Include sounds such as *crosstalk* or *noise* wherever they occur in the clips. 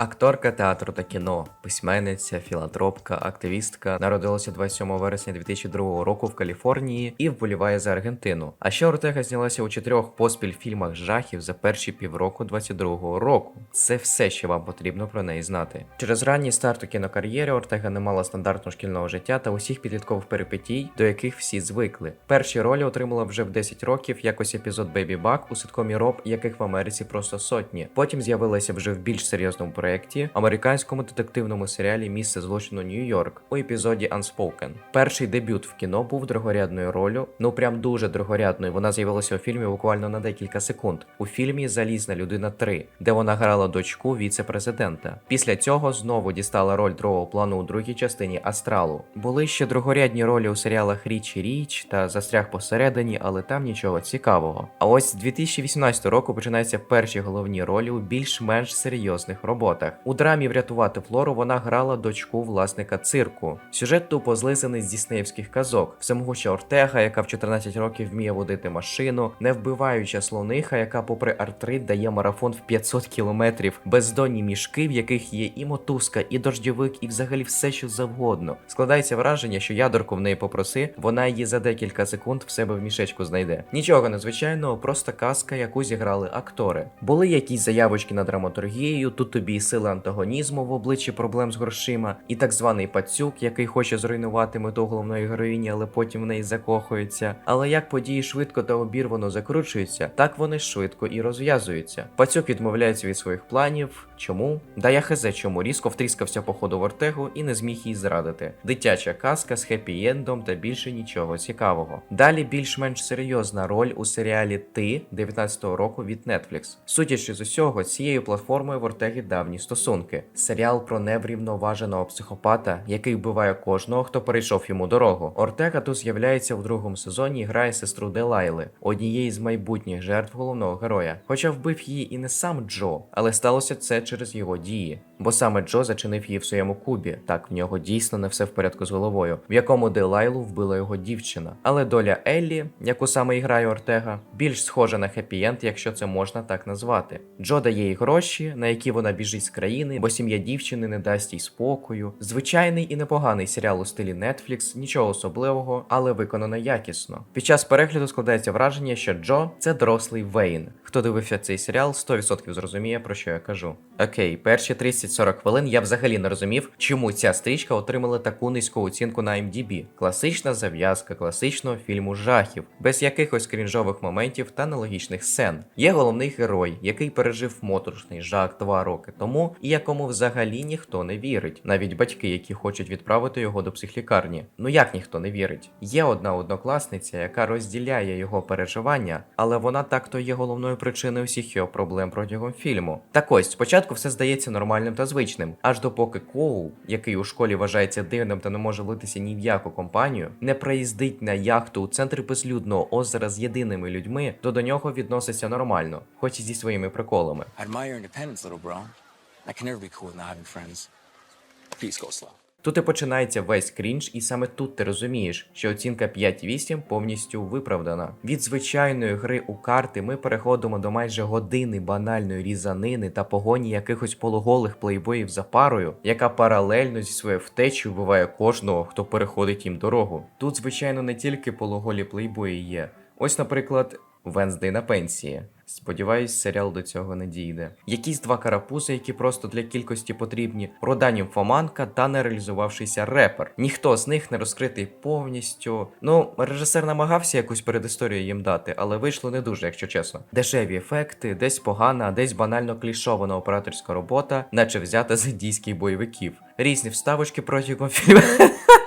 Акторка театру та кіно, письменниця, філантропка, активістка, народилася 27 вересня 2002 року в Каліфорнії і вболіває за Аргентину. А ще Ортега знялася у чотирьох поспіль фільмах жахів за перші півроку 22 року. Це все, що вам потрібно про неї знати. Через ранній старт у кінокар'єрі Ортега не мала стандартного шкільного життя та усіх підліткових перипетій, до яких всі звикли. Перші ролі отримала вже в 10 років якось епізод Бейбі Бак у ситкомі Роб, яких в Америці просто сотні. Потім з'явилася вже в більш серйозному проєкті американському детективному серіалі Місце злочину Нью-Йорк у епізоді Unspoken. Перший дебют в кіно був другорядною ролью, ну прям дуже другорядною. Вона з'явилася у фільмі буквально на декілька секунд. У фільмі Залізна людина 3, де вона грала дочку віце-президента. Після цього знову дістала роль другого плану у другій частині Астралу. Були ще другорядні ролі у серіалах Річ і Річ та Застряг посередині, але там нічого цікавого. А ось з 2018 року починаються перші головні ролі у більш-менш серйозних роботах. У драмі Врятувати Флору вона грала дочку власника цирку. Сюжет тупо злизаний з діснеївських казок. Всемогуща Ортега, яка в 14 років вміє водити машину, невбиваюча слониха, яка, попри артрит, дає марафон в 500 кілометрів, бездонні мішки, в яких є і мотузка, і дождьовик, і взагалі все, що завгодно. Складається враження, що ядерку в неї попроси, вона її за декілька секунд в себе в мішечку знайде. Нічого незвичайного, просто казка, яку зіграли актори. Були якісь заявочки на драматургію, тут тобі і сили антагонізму в обличчі проблем з грошима, і так званий пацюк, який хоче зруйнувати мету головної героїні, але потім в неї закохується. Але як події швидко та обірвано закручуються, так вони швидко і розв'язуються. Пацюк відмовляється від своїх планів. Чому? Да я хезе чому різко втріскався по ходу в Ортегу і не зміг її зрадити. Дитяча казка з хеппі-ендом та більше нічого цікавого. Далі більш-менш серйозна роль у серіалі Ти 19-го року від Netflix. Судячи з усього, цією платформою в Ортегі давні стосунки. Серіал про неврівноваженого психопата, який вбиває кожного, хто перейшов йому дорогу. Ортега тут з'являється в другому сезоні і грає сестру Делайли, однієї з майбутніх жертв головного героя. Хоча вбив її і не сам Джо, але сталося це через його дії. Бо саме Джо зачинив її в своєму кубі. Так, в нього дійсно не все в порядку з головою, в якому Делайлу вбила його дівчина. Але доля Еллі, яку саме і грає Ортега, більш схожа на хеппі-енд, якщо це можна так назвати. Джо дає їй гроші, на які вона біжить з країни, бо сім'я дівчини не дасть їй спокою. Звичайний і непоганий серіал у стилі Netflix, нічого особливого, але виконано якісно. Під час перегляду складається враження, що Джо це дорослий Вейн. Хто дивився цей серіал, 100% зрозуміє про що я кажу. Окей, перші 30-40 хвилин я взагалі не розумів, чому ця стрічка отримала таку низьку оцінку на IMDb. Класична зав'язка класичного фільму жахів, без якихось крінжових моментів та нелогічних сцен. Є головний герой, який пережив моторошний жах два роки тому, і якому взагалі ніхто не вірить. Навіть батьки, які хочуть відправити його до психлікарні. Ну як ніхто не вірить? Є одна однокласниця, яка розділяє його переживання, але вона так-то є головною причиною всіх його проблем протягом фільму. Так ось спочатку все здається нормальним та звичним, аж допоки Коул, який у школі вважається дивним та не може влитися ні в яку компанію, не приїздить на яхту у центр безлюдного озера з єдиними людьми, то до нього відноситься нормально, хоч і зі своїми приколами. Admire independence. Peace, go slow. Тут і починається весь крінж, і саме тут ти розумієш, що оцінка 5-8 повністю виправдана. Від звичайної гри у карти ми переходимо до майже години банальної різанини та погоні якихось полуголих плейбоїв за парою, яка паралельно зі своєю втечею вбиває кожного, хто переходить їм дорогу. Тут, звичайно, не тільки полуголі плейбої є. Ось, наприклад, Венздей на пенсії. Сподіваюсь, серіал до цього не дійде. Якісь два карапузи, які просто для кількості потрібні, продані фоманка та нереалізувавшийся репер. Ніхто з них не розкритий повністю. Ну, режисер намагався якусь передісторію їм дати, але вийшло не дуже, якщо чесно. Дешеві ефекти, десь погана, десь банально клішована операторська робота, наче взята з індійських бойовиків. Різні вставочки протягом фільму. *laughs*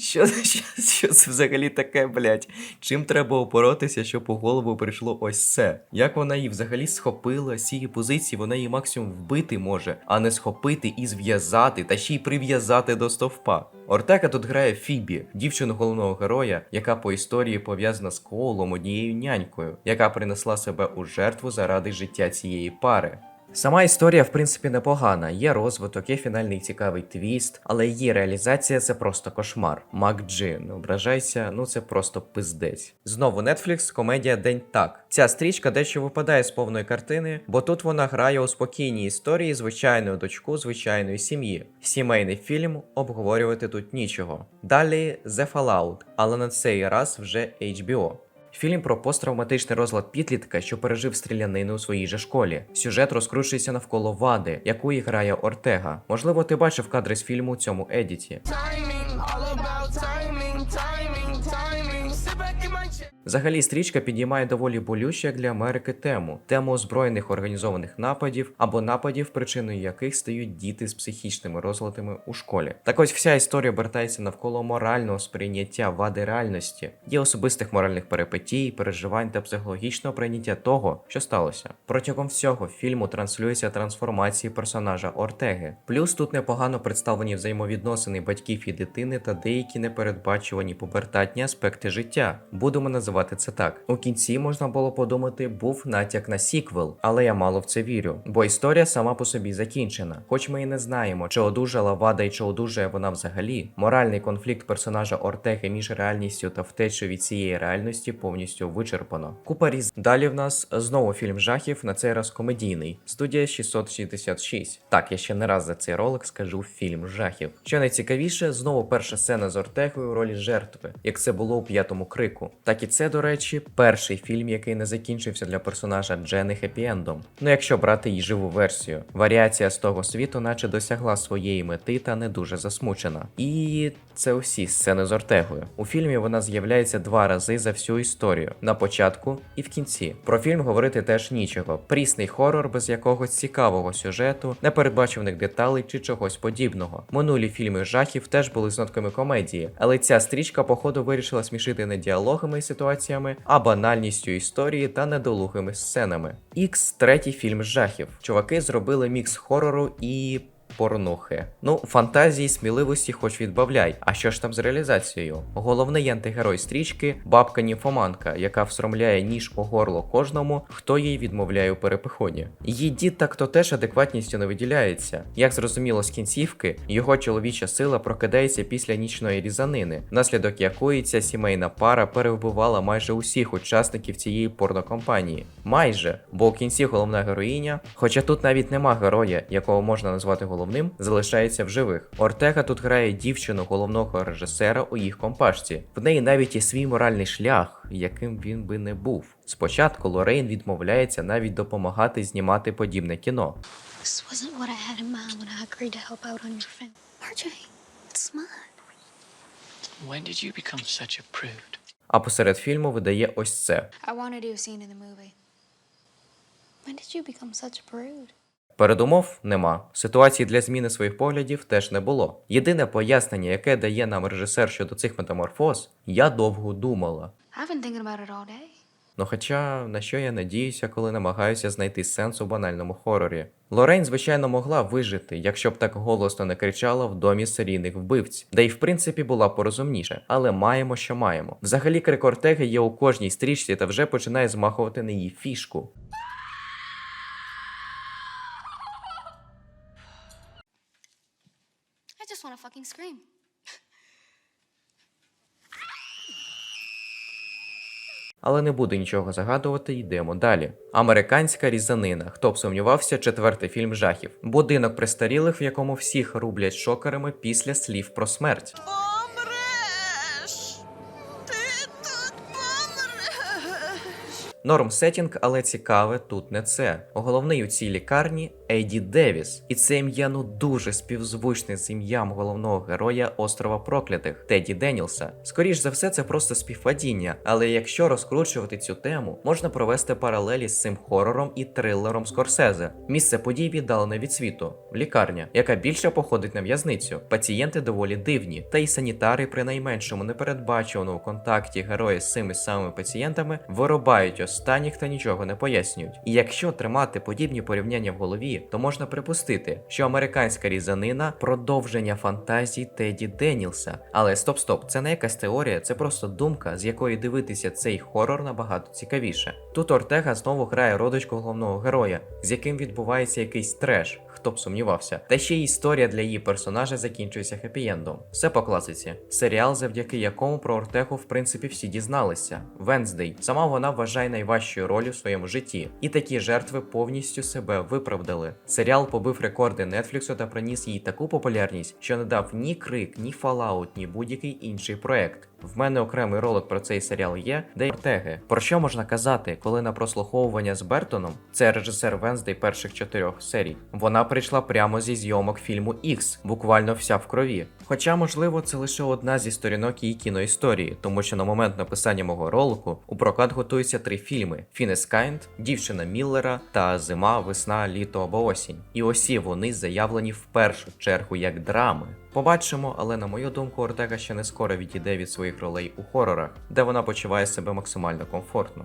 Що, *laughs* що, що це взагалі таке, блять? Чим треба опоротися, щоб у голову прийшло ось це? Як вона її взагалі схопила з цієї позиції, вона її максимум вбити може, а не схопити і зв'язати, та ще й прив'язати до стовпа. Ортека тут грає Фібі, дівчину головного героя, яка по історії пов'язана з Коулом однією нянькою, яка принесла себе у жертву заради життя цієї пари. Сама історія, в принципі, непогана. Є розвиток, є фінальний цікавий твіст, але її реалізація це просто кошмар. Мак Джи, не ображайся, ну це просто пиздець. Знову Netflix, комедія День так. Ця стрічка дещо випадає з повної картини, бо тут вона грає у спокійній історії звичайної дочку звичайної сім'ї. Сімейний фільм обговорювати тут нічого. Далі The Fallout, але на цей раз вже HBO. Фільм про посттравматичний розлад підлітка, що пережив стрілянину у своїй же школі. Сюжет розкручується навколо вади, яку грає Ортега. Можливо, ти бачив кадри з фільму у цьому едіті. Взагалі, стрічка підіймає доволі болючу як для Америки тему тему озброєних організованих нападів або нападів, причиною яких стають діти з психічними розладами у школі. Так ось вся історія обертається навколо морального сприйняття вади реальності, є особистих моральних перипетій, переживань та психологічного прийняття того, що сталося. Протягом всього фільму транслюється трансформації персонажа Ортеги. Плюс тут непогано представлені взаємовідносини батьків і дитини та деякі непередбачувані пубертатні аспекти життя. Будемо називати це так. У кінці можна було подумати, був натяк на сіквел, але я мало в це вірю, бо історія сама по собі закінчена. Хоч ми і не знаємо, чи одужала вада і чи одужає вона взагалі. Моральний конфлікт персонажа Ортеги між реальністю та втечею від цієї реальності повністю вичерпано. Купа різ. Далі в нас знову фільм жахів, на цей раз комедійний. Студія 666. Так, я ще не раз за цей ролик скажу фільм жахів. Що найцікавіше, знову перша сцена з Ортегою у ролі жертви, як це було у п'ятому крику. Так і це, до речі, перший фільм, який не закінчився для персонажа Джени хеппі-ендом. Ну якщо брати її живу версію, варіація з того світу, наче досягла своєї мети та не дуже засмучена. І це усі сцени з Ортегою. У фільмі вона з'являється два рази за всю історію на початку і в кінці. Про фільм говорити теж нічого. Прісний хорор без якогось цікавого сюжету, непередбачених деталей чи чогось подібного. Минулі фільми жахів теж були з нотками комедії, але ця стрічка, походу, вирішила смішити не діалогами і ситуаціями, а банальністю історії та недолугими сценами. Ікс третій фільм жахів. Чуваки зробили мікс хорору і. Порнухи. Ну, фантазії, сміливості хоч відбавляй. А що ж там з реалізацією? Головний антигерой стрічки бабка німфоманка, яка всромляє ніж у горло кожному, хто їй відмовляє у перепиході. Її дід так то теж адекватністю не виділяється. Як зрозуміло з кінцівки, його чоловіча сила прокидається після нічної різанини, внаслідок якої ця сімейна пара перевбивала майже усіх учасників цієї порнокомпанії. Майже, бо у кінці головна героїня, хоча тут навіть нема героя, якого можна назвати головним, залишається в живих. Ортега тут грає дівчину головного режисера у їх компашці. В неї навіть є свій моральний шлях, яким він би не був. Спочатку Лорейн відмовляється навіть допомагати знімати подібне кіно. When did you become such a prude? А посеред фільму видає ось це. I want to do a scene in the movie. When did you become such a prude? Передумов нема. Ситуації для зміни своїх поглядів теж не було. Єдине пояснення, яке дає нам режисер щодо цих метаморфоз, я довго думала. Ну хоча на що я надіюся, коли намагаюся знайти сенс у банальному хорорі. Лорейн, звичайно, могла вижити, якщо б так голосно не кричала в домі серійних вбивць, де й в принципі була порозумніше, але маємо, що маємо. Взагалі, крик Ортеги є у кожній стрічці та вже починає змахувати на її фішку. I just want to fucking scream. Але не буду нічого загадувати, йдемо далі. Американська різанина. Хто б сумнівався, четвертий фільм жахів. Будинок престарілих, в якому всіх рублять шокерами після слів про смерть. Норм сетінг, але цікаве тут не це. Головний у цій лікарні Ейді Девіс, і це ім'я ну дуже співзвучне з ім'ям головного героя острова Проклятих Теді Денілса. Скоріш за все, це просто співпадіння, але якщо розкручувати цю тему, можна провести паралелі з цим хорором і трилером Скорсезе. Місце подій віддалене від світу, лікарня, яка більше походить на в'язницю. Пацієнти доволі дивні, та й санітари при найменшому непередбачуваному контакті герої з цими самими пацієнтами вирубають Studios та ніхто нічого не пояснюють. І якщо тримати подібні порівняння в голові, то можна припустити, що американська різанина продовження фантазій Теді Денілса. Але стоп, стоп, це не якась теорія, це просто думка, з якої дивитися цей хорор набагато цікавіше. Тут Ортега знову грає родичку головного героя, з яким відбувається якийсь треш, хто б сумнівався. Та ще й історія для її персонажа закінчується хеппі-ендом. Все по класиці. Серіал, завдяки якому про Ортегу в принципі всі дізналися. Венздей. Сама вона вважає найважчою роль у своєму житті, і такі жертви повністю себе виправдали. Серіал побив рекорди Нетфліксу та приніс їй таку популярність, що не дав ні крик, ні Fallout, ні будь-який інший проект. В мене окремий ролик про цей серіал є, де Ортеги. Про що можна казати, коли на прослуховування з Бертоном, це режисер Венздей перших чотирьох серій, вона прийшла прямо зі зйомок фільму X, буквально вся в крові. Хоча, можливо, це лише одна зі сторінок її кіноісторії, тому що на момент написання мого ролику у прокат готуються три фільми: Фінес Кайнд, Дівчина Міллера та Зима, весна, літо або осінь. І усі вони заявлені в першу чергу як драми. Побачимо, але на мою думку, Ортега ще не скоро відійде від своїх ролей у хорорах, де вона почуває себе максимально комфортно.